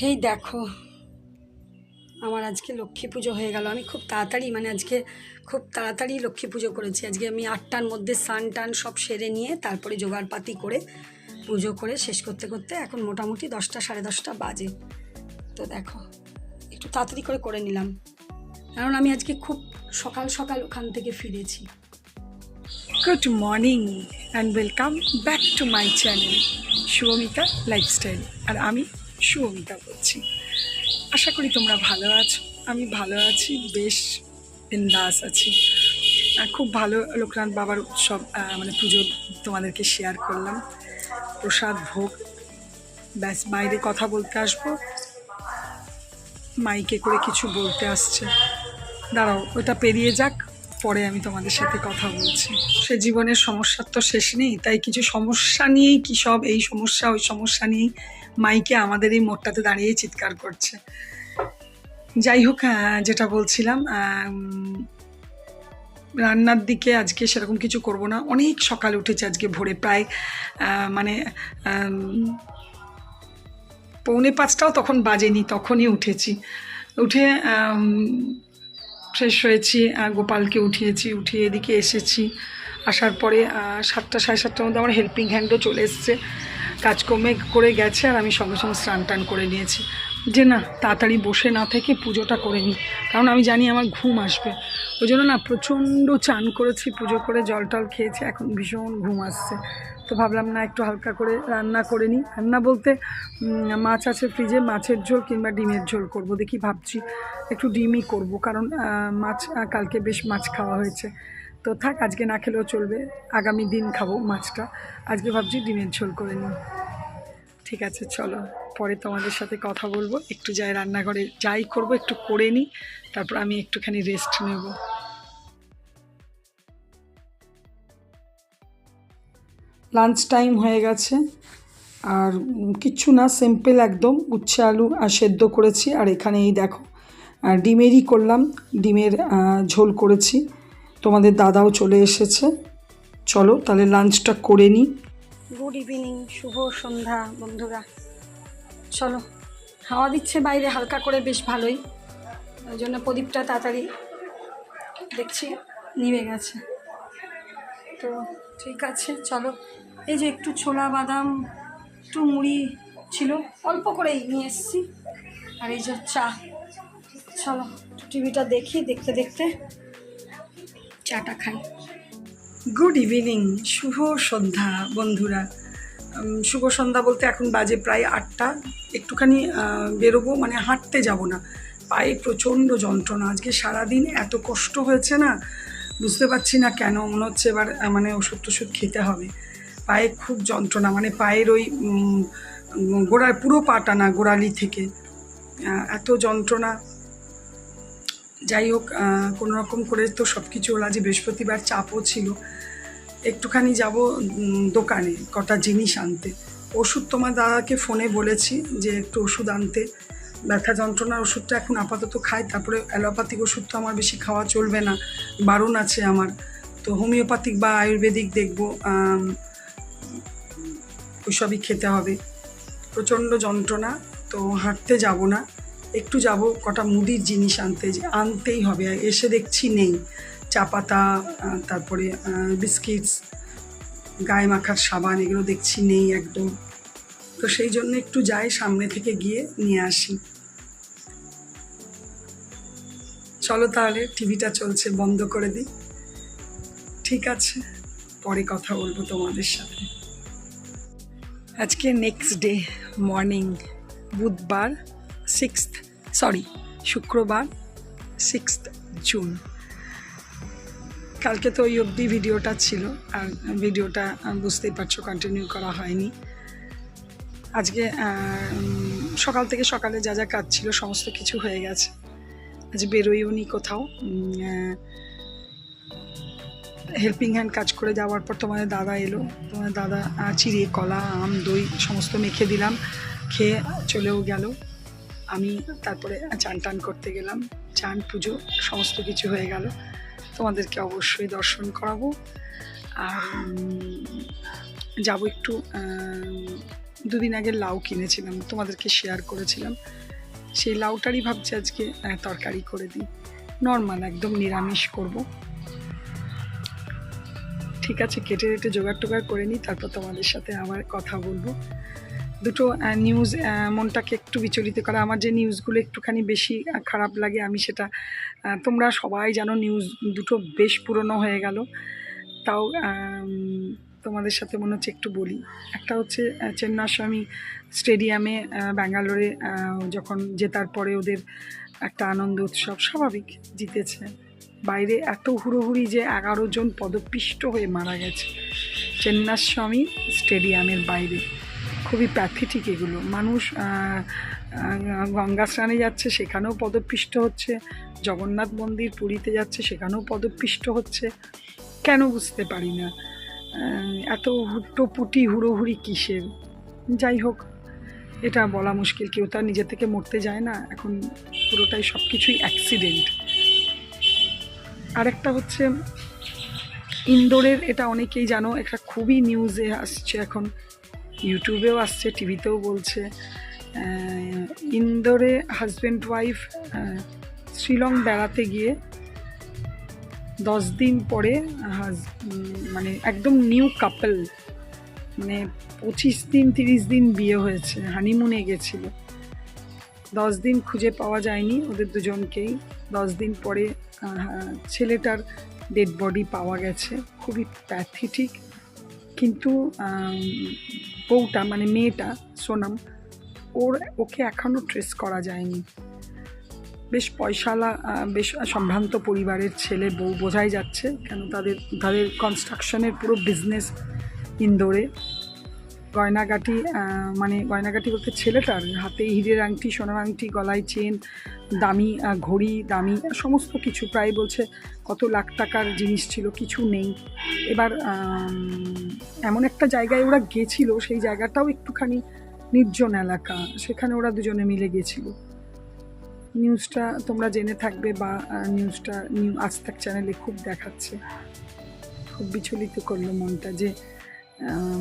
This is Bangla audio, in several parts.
হেই দেখো, আমার আজকে লক্ষ্মী পুজো হয়ে গেল। আমি খুব তাড়াতাড়ি মানে আজকে খুব তাড়াতাড়ি লক্ষ্মী পুজো করেছি। আজকে আমি আটটার মধ্যে স্নান টান সব সেরে নিয়ে তারপরে জোগাড়পাতি করে পুজো করে শেষ করতে করতে এখন মোটামুটি দশটা, সাড়ে দশটা বাজে। তো দেখো, একটু তাড়াতাড়ি করে করে নিলাম। কারণ আমি আজকে খুব সকাল সকাল ওখান থেকে ফিরেছি। Good morning and welcome back to my channel Shubhamita lifestyle আর আমি শুভমিতা বলছি। আশা করি তোমরা ভালো আছো। আমি ভালো আছি, বেশ বিন্দাস আছি। খুব ভালো লোকনাথ বাবার উৎসব মানে পুজো তোমাদেরকে শেয়ার করলাম। প্রসাদ, ভোগ, ব্যাস, বাইরে কথা বলতে আসব। মাইকে করে কিছু বলতে আসছে। দাঁড়াও, ওটা পেরিয়ে যাক, পরে আমি তোমাদের সাথে কথা বলছি। সে জীবনের সমস্যার তো শেষ নেই, তাই কিছু সমস্যা নিয়েই কী সব, এই সমস্যা, ওই সমস্যা নিয়েই মাইকে আমাদের এই মোড়টাতে দাঁড়িয়ে চিৎকার করছে। যাই হোক যেটা বলছিলাম রান্নার দিকে আজকে সেরকম কিছু করব না। অনেক সকালে উঠেছে আজকে ভোরে, প্রায় মানে পৌনে পাঁচটাও তখন বাজেনি, তখনই উঠেছি। উঠে ফ্রেশ হয়েছি গোপালকে উঠিয়েছি, উঠিয়ে এদিকে এসেছি। আসার পরে সাতটা, সাড়ে সাতটার মধ্যে আমার হেল্পিং হ্যান্ডও চলে এসছে। কাজকর্মে করে গেছে আর আমি সঙ্গে সঙ্গে স্নান টান করে নিয়েছি। যে না, তাড়াতাড়ি বসে না থেকে পুজোটা করে নিই। কারণ আমি জানি আমার ঘুম আসবে। ওই জন্য না, প্রচণ্ড চান করেছি, পুজো করে জল টল খেয়েছি, এখন ভীষণ ঘুম আসছে। তো ভাবলাম না, একটু হালকা করে রান্না করে নিই। রান্না বলতে মাছ আছে ফ্রিজে মাছের ঝোল কিংবা ডিমের ঝোল করব। দেখি ভাবছি, একটু ডিমই করব। কারণ মাছ কালকে বেশ মাছ খাওয়া হয়েছে। তো থাক, আজকে না খেলেও চলবে। আগামী দিন খাব মাছটা। আজকে ভাবছি ডিমের ঝোল করে নিই। ঠিক আছে, চলো। পরে তোমাদের সাথে কথা বলব। একটু যাই রান্নাঘরে, যাই করব, একটু করে নিই। তারপর আমি একটুখানি রেস্ট নেব। লাঞ্চ টাইম হয়ে গেছে। আর কিচ্ছু না সিম্পল একদম। উচ্ছে আলু আর সেদ্ধ করেছি। আর এখানে এই দেখো ডিমেরই করলাম। ডিমের ঝোল করেছি। তোমাদের দাদাও চলে এসেছে। চলো তাহলে লাঞ্চটা করে নিই গুড ইভিনিং শুভ সন্ধ্যা, বন্ধুরা। চলো, হাওয়া দিচ্ছে বাইরে, হালকা করে বেশ ভালোই। ওই জন্য প্রদীপটা তাড়াতাড়ি দেখছি, নিভে গেছে। তো ঠিক আছে, চলো। এই যে একটু ছোলা, বাদাম, একটু মুড়ি ছিল, অল্প করেই নিয়ে এসেছি। আর এই যে চা। চলো টিভিটা দেখি, দেখতে দেখতে। চাটা খাই। গুড ইভিনিং শুভ সন্ধ্যা বন্ধুরা। শুভ সন্ধ্যা বলতে এখন বাজে প্রায় আটটা। একটুখানি বেরোবো মানে হাঁটতে যাব না। পায়ে প্রচণ্ড যন্ত্রণা। আজকে সারাদিন এত কষ্ট হয়েছে না, বুঝতে পারছি না কেন। মনে হচ্ছে এবার মানে ওষুধ টষুধ খেতে হবে। পায়ে খুব যন্ত্রণা মানে পায়ের ওই গোড়ার পুরো পাটা না, গোড়ালি থেকে। এত যন্ত্রণা। যাই হোক কোনো রকম করে তো সব কিছু হলো, আজ বৃহস্পতিবার চাপও ছিল। একটুখানি যাব দোকানে কটা জিনিস আনতে। ওষুধ তোমার দাদাকে ফোনে বলেছি যে একটু ওষুধ আনতে। ব্যথা যন্ত্রণার ওষুধটা এখন আপাতত খাই তারপরে অ্যালোপ্যাথিক ওষুধ তো আমার বেশি খাওয়া চলবে না, বারণ আছে আমার। তো হোমিওপ্যাথিক বা আয়ুর্বেদিক দেখব ওইসবই খেতে হবে। প্রচণ্ড যন্ত্রণা, তো হাঁটতে যাব না। একটু যাব, কটা মুদির জিনিস আনতে যে আনতেই হবে এসে দেখছি নেই। চা পাতা তারপরে বিস্কিটস, গায়ে মাখার সাবান, এগুলো দেখছি নেই একদম। তো সেই জন্য একটু যাই, সামনে থেকে গিয়ে নিয়ে আসি। চলো তাহলে, টিভিটা চলছে, বন্ধ করে দিই। ঠিক আছে, পরে কথা বলব তোমাদের সাথে। আজকে নেক্সট ডে মর্নিং বুধবার। সিক্সথ সরি শুক্রবার সিক্সথ জুন কালকে তো ওই অবধি ভিডিওটা ছিল, আর ভিডিওটা বুঝতেই পারছ কন্টিনিউ করা হয়নি। আজকে সকাল থেকে সকালে যা যা কাজ ছিল, সমস্ত কিছু হয়ে গেছে। আজ বেরোইও নি কোথাও হেল্পিং হ্যান্ড কাজ করে যাওয়ার পর তোমাদের দাদা এলো। তোমাদের দাদা চিড়ে, কলা, আম, দই, সমস্ত মেখে দিলাম, খেয়ে চলেও গেল। আমি তারপরে চান টান করতে গেলাম। চান, পুজো সমস্ত কিছু হয়ে গেল। তোমাদেরকে অবশ্যই দর্শন করাবো। আর যাব একটু দুদিন আগে লাউ কিনেছিলাম। তোমাদেরকে শেয়ার করেছিলাম। সেই লাউটারই ভাবছি আজকে তরকারি করে দিই। নর্মাল একদম নিরামিষ করব। ঠিক আছে কেটে কেটে জোগাড় টোগাড় করে নিই। তারপর তোমাদের সাথে আবার কথা বলব। দুটো নিউজ মনটাকে একটু বিচলিত করে। আমার যে নিউজগুলো একটুখানি বেশি খারাপ লাগে আমি সেটা তোমরা সবাই জানো নিউজ দুটো বেশ পুরনো হয়ে গেল। তাও তোমাদের সাথে মনে হচ্ছে একটু বলি। একটা হচ্ছে চেন্নাস্বামী স্টেডিয়ামে ব্যাঙ্গালোরে যখন জেতার পরে ওদের একটা আনন্দ উৎসব স্বাভাবিক জিতেছে। বাইরে এত হুড়োহুড়ি যে এগারো জন পদপিষ্ট হয়ে মারা গেছে। চেন্নাস্বামী স্টেডিয়ামের বাইরে। খুবই প্যাথেটিক এগুলো। মানুষ গঙ্গা স্নানে যাচ্ছে, সেখানেও পদপিষ্ট হচ্ছে। জগন্নাথ মন্দির পুরীতে যাচ্ছে, সেখানেও পদপিষ্ট হচ্ছে। কেন বুঝতে পারি না? এত হুট্টোপুটি হুড়োহুড়ি কিসের? যাই হোক, এটা বলা মুশকিল। কেউ তার নিজে থেকে মরতে যায় না। এখন পুরোটাই সব কিছুই অ্যাক্সিডেন্ট আরেকটা হচ্ছে, ইন্দোরের, এটা অনেকেই জানো, একটা খুবই নিউজে আসছে এখন। ইউটিউবেও আসছে, টিভিতেও বলছে। ইন্দোরে হাজব্যান্ড ওয়াইফ শিলং বেড়াতে গিয়ে দশ দিন পরে মানে একদম নিউ কাপল মানে পঁচিশ দিন, তিরিশ দিন বিয়ে হয়েছে হানিমুনে গেছিল। দশ দিন খুঁজে পাওয়া যায়নি ওদের দুজনকেই। দশ দিন পরে ছেলেটার ডেড বডি পাওয়া গেছে। খুবই প্যাথেটিক কিন্তু বউটা মানে মেয়েটা, সোনাম, ওর, ওকে এখনও ট্রেস করা যায়নি। বেশ পয়সালা বেশ সম্ভ্রান্ত পরিবারের ছেলে, বউ বোঝাই যাচ্ছে, কেন তাদের তাদের কনস্ট্রাকশনের পুরো বিজনেস ইন্দোরে গয়নাগাটি মানে গয়নাগাটি বলতে ছেলেটার হাতে হিরের আংটি, সোনার আংটি, গলায় চেন, দামি ঘড়ি, দামি, সমস্ত কিছু। প্রায় বলছে কত লাখ টাকার জিনিস ছিল, কিছু নেই। এবার এমন একটা জায়গায় ওরা গেছিল, সেই জায়গাটাও একটুখানি নির্জন এলাকা। সেখানে ওরা দুজনে মিলে গেছিল। নিউজটা তোমরা জেনে থাকবে বা নিউজটা নিউ আজ তাক চ্যানেলে খুব দেখাচ্ছে। খুব বিচলিত করল মনটা যে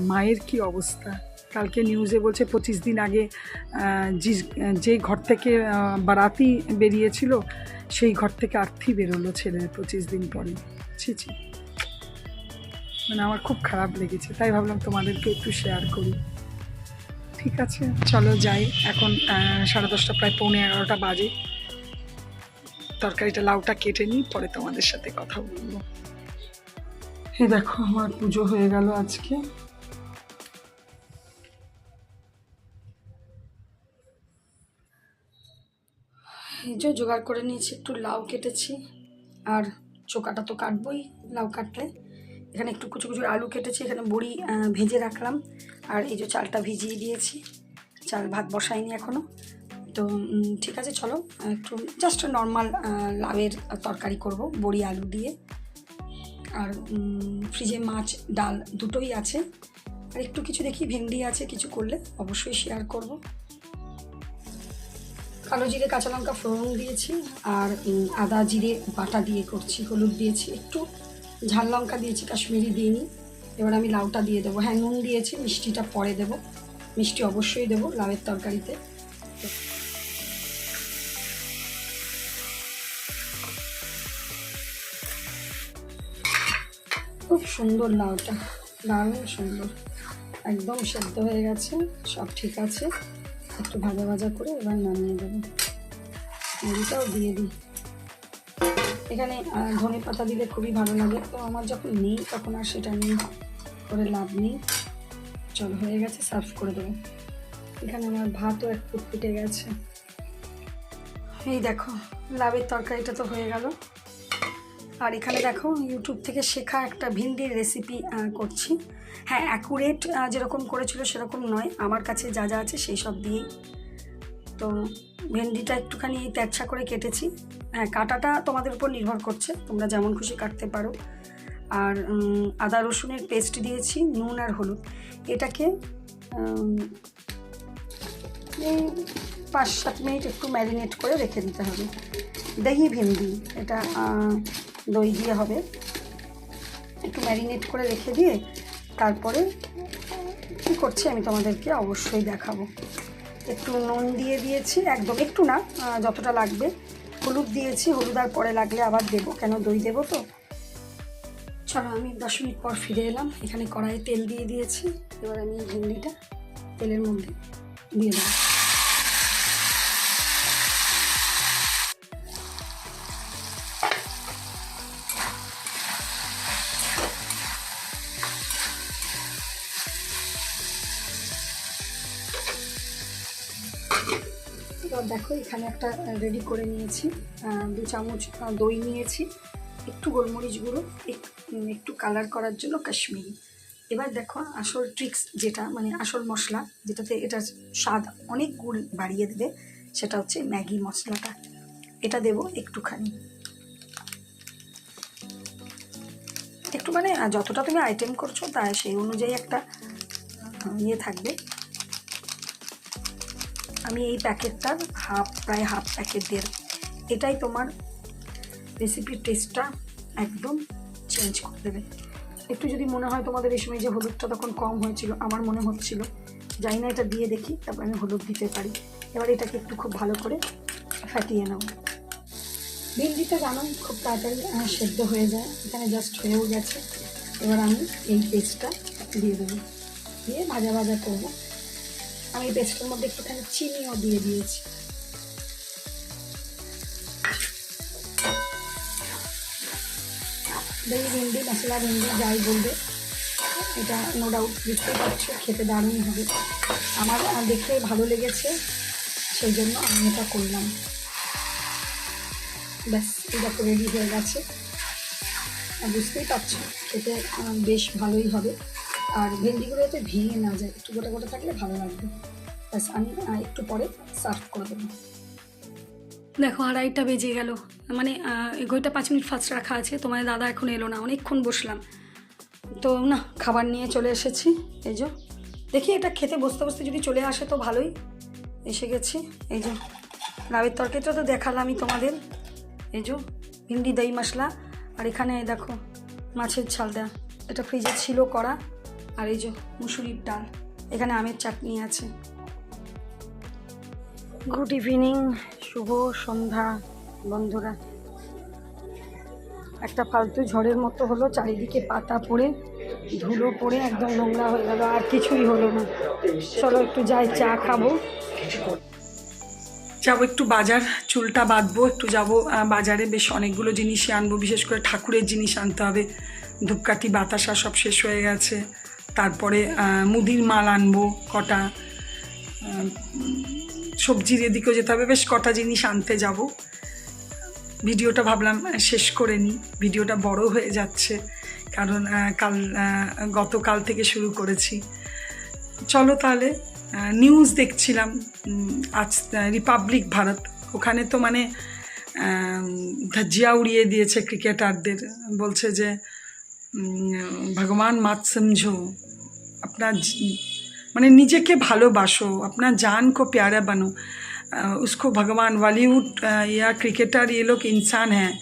মায়ের কি অবস্থা? কালকে নিউজে বলছে পঁচিশ দিন আগে যে- ঘর থেকে বারাতি বেরিয়েছিল, সেই ঘর থেকে আর্থি বেরোলো ছেলের পঁচিশ দিন পরে। ছি ছি। মানে আমার খুব খারাপ লেগেছে, তাই ভাবলাম তোমাদেরকে একটু শেয়ার করি। ঠিক আছে, চলো যাই। এখন সাড়ে দশটা, প্রায় পৌনে এগারোটা বাজে। তরকারিটা লাউটা কেটে নিই, পরে তোমাদের সাথে কথা বলব। এ দেখো, আমার পুজো হয়ে গেল আজকে। এই যে জোগাড় করে নিয়েছি, একটু লাউ কেটেছি, আর চোকাটা তো কাটবই লাউ কাটলে। এখানে একটু কুচু কুচু আলু কেটেছি, এখানে বড়ি ভেজে রাখলাম। আর এই যে চালটা ভিজিয়ে দিয়েছি, চাল ভাত বসাইনি এখনও তো ঠিক আছে, চলো, একটু জাস্ট নর্মাল লাউয়ের তরকারি করব, বড়ি আলু দিয়ে। আর ফ্রিজে মাছ, ডাল দুটোই আছে। আর একটু কিছু দেখি, ভেন্ডি আছে কিছু করলে অবশ্যই শেয়ার করব। কালো জিরে, কাঁচা লঙ্কা ফোড়ন দিয়েছি, আর আদা জিরে বাটা দিয়ে করছি, হলুদ দিয়েছি, একটু ঝাল লঙ্কা দিয়েছি, কাশ্মীরি দিইনি। এবার আমি লাউটা দিয়ে দেবো। হ্যাঁ নুন দিয়েছি, মিষ্টিটা পরে দেবো। মিষ্টি অবশ্যই দেবো লাউয়ের তরকারিতে। খুব সুন্দর লাউটা, দারুণ সুন্দর। একদম সেদ্ধ হয়ে গেছে, সব ঠিক আছে। একটু ভাজা ভাজা করে এবার নামিয়ে দেবো। মুড়িটাও দিয়ে দিই। এখানে ধনে পাতা দিলে খুবই ভালো লাগে। তো আমার যখন নেই, তখন আর সেটা নিয়ে করে লাভ নেই। চল, হয়ে গেছে, সার্ভ করে দেবো। এখানে আমার ভাতও এক ফুট ফুটে গেছে। এই দেখো লাভের তরকারিটা তো হয়ে গেল। আর এখানে দেখো ইউটিউব থেকে শেখা একটা ভিন্ডির রেসিপি করছি। হ্যাঁ অ্যাকুরেট যেরকম করেছিল সেরকম নয়। আমার কাছে যা যা আছে সেই সব দিয়েই। তো ভেন্ডিটা একটুখানি এই করে কেটেছি। হ্যাঁ কাটাটা তোমাদের উপর নির্ভর করছে। তোমরা যেমন খুশি কাটতে পারো। আর আদা রসুনের পেস্ট দিয়েছি, নুন আর হলুদ। এটাকে এই পাঁচ সাত মিনিট একটু ম্যারিনেট করে রেখে দিতে হবে। দহি ভেন্ডি, এটা দই দিয়ে হবে। একটু ম্যারিনেট করে রেখে দিয়ে তারপরে কী করছি আমি তোমাদেরকে অবশ্যই দেখাবো। একটু নুন দিয়ে দিয়েছি, একদম একটু না যতটা লাগবে। হলুদ দিয়েছি, হলুদ আর পরে লাগলে আবার দেবো। কেন দই দেবো তো? চলো, আমি দশ মিনিট পর ফিরে এলাম। এখানে কড়াইয়ে তেল দিয়ে দিয়েছি। এবার আমি এই তেলের মধ্যে দিয়ে দেবো। দেখো, এখানে একটা রেডি করে নিয়েছি। দু চামচ দই নিয়েছি, একটু গোলমরিচ গুঁড়ো একটু কালার করার জন্য কাশ্মীরি। এবার দেখো, আসল ট্রিক্স যেটা মানে আসল মশলা, যেটাতে এটা স্বাদ অনেক গুণ বাড়িয়ে দেবে, সেটা হচ্ছে ম্যাগি মশলাটা। এটা দেবো একটুখানি। একটু মানে যতটা তুমি আইটেম করছ তাই সেই অনুযায়ী একটা ইয়ে থাকবে। আমি এই প্যাকেটটার হাফ, প্রায় হাফ প্যাকেট দিয়ে এটাই তোমার রেসিপির টেস্টটা একদম চেঞ্জ করে দেবে। একটু যদি মনে হয় তোমাদের এই সময় যে হলুদটা তখন কম হয়েছিল, আমার মনে হচ্ছিল। জানি না, এটা দিয়ে দেখি, তারপর আমি হলুদ দিতে পারি। এবার এটাকে একটু খুব ভালো করে ফাটিয়ে নেব ভিন্ডিটা জানো, খুব তাড়াতাড়ি সেদ্ধ হয়ে যায়। এখানে জাস্ট হয়েও গেছে। এবার আমি এই পেস্টটা দিয়ে দেবো। দিয়ে ভাজা ভাজা করব। আমি পেস্টের মধ্যে একটুখানি চিনিও দিয়ে দিয়েছি। দই ভিন্ডি মশলা, ভিন্ডি যাই বলবে, এটা নো ডাউট বুঝতেই পারছ, খেতে দারুণ হবে। আমার দেখে ভালো লেগেছে, সেই জন্য আমি এটা করলাম। ব্যাস, এটা তো রেডি হয়ে গেছে। বুঝতেই পারছ, খেতে বেশ ভালোই হবে। আর ভেন্ডিগুলো যাতে ভেঙে না যায়, একটু গোটা গোটা থাকলে ভালো লাগবে। ব্যাস, আমি একটু পরে সার্ভ করে দেবো। দেখো, আড়াইটা বেজে গেল। মানে এগোটা পাঁচ মিনিট ফার্স্ট রাখা আছে তোমার দাদা এখন এলো না, অনেকক্ষণ বসলাম। তো না, খাবার নিয়ে চলে এসেছি। এই যে, দেখি এটা খেতে বসতে বসতে যদি চলে আসে তো ভালোই। এসে গেছি। এই যে লাউয়ের তরকারিটা তো দেখালামই তোমাদের। এই যে, ভিন্ডি, দই মশলা। আর এখানে দেখো, মাছের ঝাল দেওয়া এটা ফ্রিজে ছিল করা আর এই যে মুসুরির ডাল এখানে আমের চাটনি আছে। গুড ইভিনিং শুভ সন্ধ্যা বন্ধুরা। একটা ফালতু ঝড়ের মতো হলো চারিদিকে পাতা পড়ে ধুলো পড়ে একদম নোংরা হয়ে গেল আর কিছুই হলো না। চলো একটু যাই চা খাব। যাব একটু বাজার চুলটা বাঁধবো একটু যাব বাজারে বেশ অনেকগুলো জিনিসই আনব বিশেষ করে ঠাকুরের জিনিস আনতে হবে। ধূপকাঠি বাতাসা সব শেষ হয়ে গেছে। তারপরে মুদির মাল আনব, কটা সবজির এদিকেও যেতে হবে, বেশ কটা জিনিস আনতে যাব। ভিডিওটা ভাবলাম শেষ করে নিই। ভিডিওটা বড় হয়ে যাচ্ছে, কারণ কাল গতকাল থেকে শুরু করেছি। চলো তাহলে নিউজ দেখছিলাম আজ রিপাবলিক ভারত। ওখানে তো মানে ধাজিয়া উড়িয়ে দিয়েছে ক্রিকেটারদের বলছে যে ভগবান মাত সমঝো আপনার জি- মানে নিজেকে ভালোবাসো আপনার জান को प्यारा बनो अ, उसको भगवान बॉलीवुड अ, या क्रिकेटर ये लोग इंसान हैं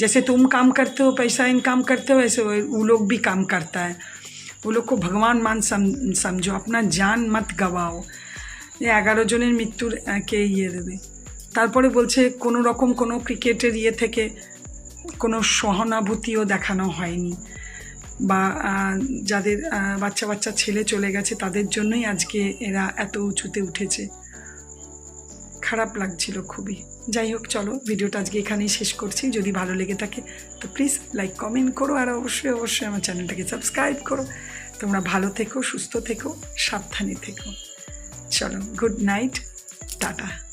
जैसे तुम काम करते हो पैसा इनकम करते हो वैसे वो वो लोग भी काम करता है वो लोग को भगवान मान सम समझो अपना जान मत गवाओ এই এগারো জনের মৃত্যুর আহ, কে ইয়ে দেবে তারপরে বলছে কোনো রকম কোনো ক্রিকেটের ইয়ে থেকে কোনো সহানুভূতিও দেখানো হয়নি বা যাদের বাচ্চা বাচ্চা ছেলে চলে গেছে, তাদের জন্যই আজকে এরা এত উঁচুতে উঠেছে। খারাপ লাগছিল খুবই। যাই হোক, চলো, ভিডিওটা আজকে এখানেই শেষ করছি। যদি ভালো লেগে থাকে, তো প্লিজ লাইক কমেন্ট করো, আর অবশ্যই অবশ্যই আমার চ্যানেলটাকে সাবস্ক্রাইব করো। তোমরা ভালো থেকো, সুস্থ থেকো, সাবধানে থেকো। চলো গুড নাইট টাটা।